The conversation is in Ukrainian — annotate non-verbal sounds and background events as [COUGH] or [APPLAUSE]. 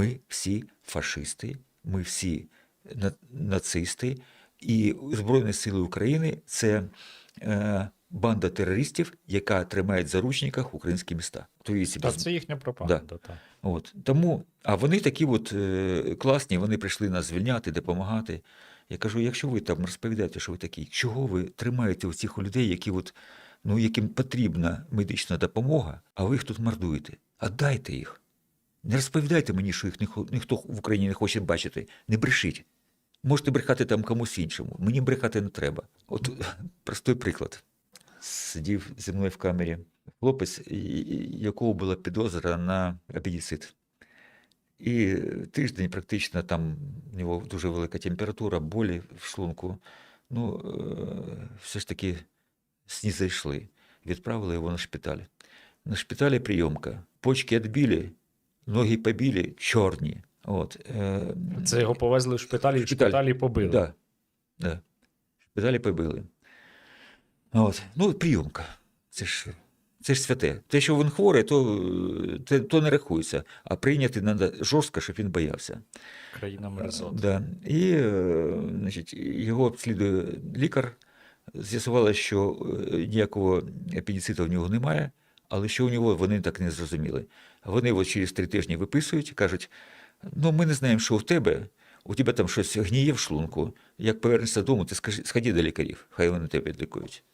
ми всі фашисти, ми всі на- нацисти, і Збройні Сили України це е, банда терористів, яка тримає в заручниках українські міста. Та це їхня пропаганда. Та. От тому, а вони такі от е, класні, вони прийшли нас звільняти, допомагати. Я кажу, якщо ви там розповідаєте, що ви такі, чого ви тримаєте оцих людей, які от, ну, яким потрібна медична допомога, а ви їх тут мордуєте? А дайте їх. Не розповідайте мені, що їх ніхто, в Україні не хоче бачити. Не брешіть. Можете брехати там комусь іншому. Мені брехати не треба. От [LAUGHS] простий приклад. Сидів зі мною в камері хлопець, якого була підозра на апендицит. І тиждень практично там у нього дуже велика температура, болі в шлунку. Ну, е, все ж таки снізайшли. Відправили його на шпиталь. На шпиталі прийомка. Почки відбили, ноги побили, чорні. От, е, Це його повезли в шпиталі, в Шпиталь. шпиталі побили. Да. Да. Шпиталі побили. От. Ну, прийомка. Це ж, це ж святе. Те, що він хворий, то, то не рахується. А прийняти треба жорстко, щоб він боявся. Країна мерзот. Да. І е, значить, його обслідує лікар. З'ясувалося, що е, ніякого апендициту в нього немає, але що у нього вони так не зрозуміли. Вони от через три тижні виписують і кажуть: ну, ми не знаємо, що в тебе. У тебе там щось гніє в шлунку. Як повернешся додому, ти скажи, сходи до лікарів, хай вони тебе лікують.